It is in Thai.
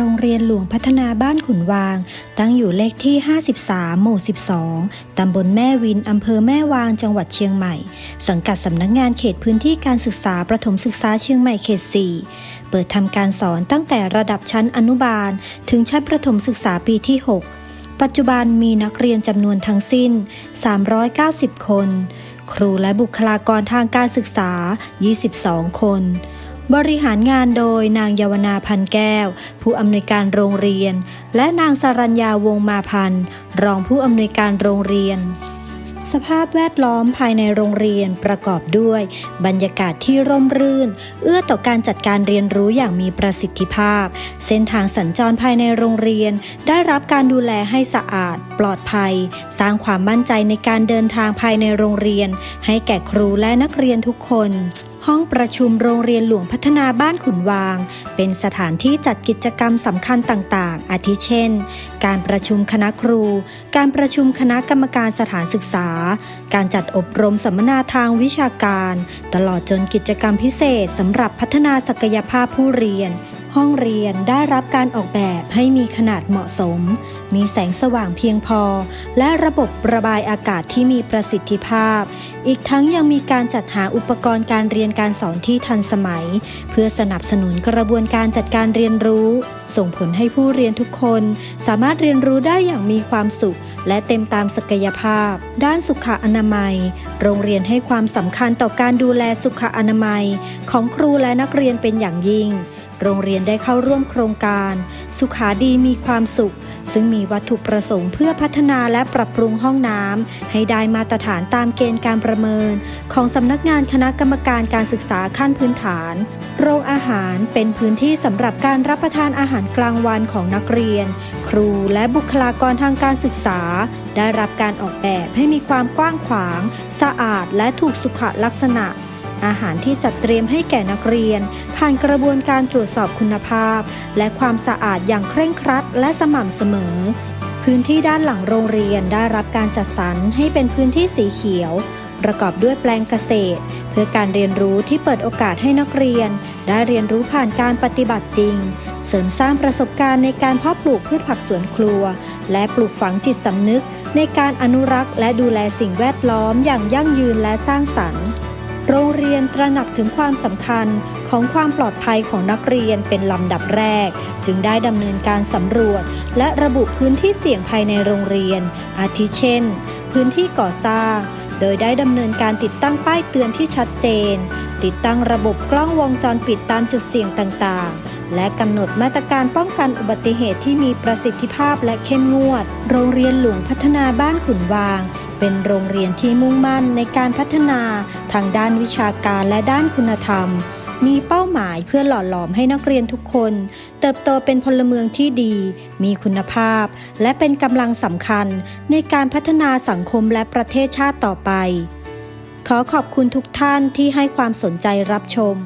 โรงเรียนหลวงพัฒนาบ้านขุนวาง ตั้งอยู่เลขที่ 53 หมู่ 12 ตำบลแม่วิน อำเภอแม่วางจังหวัดเชียงใหม่ สังกัดสำนักงานเขตพื้นที่การศึกษาประถมศึกษาเชียงใหม่เขต 4 เปิดทำการสอนตั้งแต่ระดับชั้นอนุบาล ถึงชั้นประถมศึกษาปีที่ 6 ปัจจุบันมีนักเรียนจำนวนทั้งสิ้น 390 คน ครูและบุคลากรทางการศึกษา 22 คน บริหารงานโดยนางเยาวนาพันแก้ว ผู้อำนวยการโรงเรียน และนางสรัญญาวงมาพันธ์รองผู้อำนวยการโรงเรียนสภาพแวดล้อมภายในโรงเรียนประกอบด้วย บรรยากาศที่ร่มรื่น เอื้อต่อการจัดการเรียนรู้อย่างมีประสิทธิภาพ เส้นทางสัญจรภายในโรงเรียน ได้รับการดูแลให้สะอาด ปลอดภัย สร้างความมั่นใจในการเดินทางภายในโรงเรียน ให้แก่ครูและนักเรียนทุกคนห้องประชุมโรงเรียนหลวงพัฒนาบ้านขุนวาง เป็นสถานที่จัดกิจกรรมสำคัญต่างๆ อาทิเช่น การประชุมคณะครู การประชุมคณะกรรมการสถานศึกษา การจัดอบรมสัมมนาทางวิชาการ ตลอดจนกิจกรรมพิเศษสำหรับพัฒนาศักยภาพผู้เรียน ห้องเรียนได้รับการออกแบบให้มีขนาดเหมาะสม มีแสงสว่างเพียงพอ และระบบระบายอากาศที่มีประสิทธิภาพ อีกทั้งยังมีการจัดหาอุปกรณ์การเรียนการสอนที่ทันสมัย เพื่อสนับสนุนกระบวนการจัดการเรียนรู้ ส่งผลให้ผู้เรียนทุกคน สามารถเรียนรู้ได้อย่างมีความสุข และเต็มตามศักยภาพ ด้านสุขอนามัย โรงเรียนให้ความสำคัญต่อการดูแลสุขอนามัย ของครูและนักเรียนเป็นอย่างยิ่ง โรงเรียนได้เข้าร่วมโครงการ สุขาดีมีความสุข ซึ่งมีวัตถุประสงค์เพื่อพัฒนาและปรับปรุงห้องน้ำให้ได้มาตรฐานตามเกณฑ์การประเมิน ของสำนักงานคณะกรรมการการศึกษาขั้นพื้นฐาน โรงอาหารเป็นพื้นที่สำหรับการรับประทานอาหารกลางวันของนักเรียน ครูและบุคลากรทางการศึกษา ได้รับการออกแบบให้มีความกว้างขวาง สะอาดและถูกสุขลักษณะ อาหารที่จัดเตรียมให้แก่นักเรียน ผ่านกระบวนการตรวจสอบคุณภาพ และความสะอาดอย่างเคร่งครัดและสม่ำเสมอ พื้นที่ด้านหลังโรงเรียนได้รับการจัดสรรให้เป็นพื้นที่สีเขียว ประกอบด้วยแปลงเกษตร เพื่อการเรียนรู้ที่เปิดโอกาสให้นักเรียน ได้เรียนรู้ผ่านการปฏิบัติจริง เสริมสร้างประสบการณ์ในการเพาะปลูกพืชผักสวนครัว และปลูกฝังจิตสำนึกในการอนุรักษ์และดูแลสิ่งแวดล้อมอย่างยั่งยืนและสร้างสรรค์ โรงเรียนตระหนักถึงความสำคัญของความปลอดภัยของนักเรียนเป็นลำดับแรก จึงได้ดำเนินการสำรวจ และระบุพื้นที่เสี่ยงภายในโรงเรียน อาทิเช่น พื้นที่ก่อสร้าง โดยได้ดำเนินการติดตั้งป้ายเตือนที่ชัดเจน ติดตั้งระบบกล้องวงจรปิดตามจุดเสี่ยงต่างๆ และกำหนดมาตรการป้องกันอุบัติเหตุที่มีประสิทธิภาพและเข้มงวด โรงเรียนหลวงพัฒนาบ้านขุนวาง เป็นโรงเรียนที่มุ่งมั่นในการพัฒนา ทางด้านวิชาการและด้านคุณธรรม มีเป้าหมายเพื่อหล่อหลอมให้นักเรียนทุกคน เติบโตเป็นพลเมืองที่ดี มีคุณภาพ และเป็นกำลังสำคัญในการพัฒนาสังคมและประเทศชาติต่อไป ขอขอบคุณทุกท่านที่ให้ความสนใจรับชม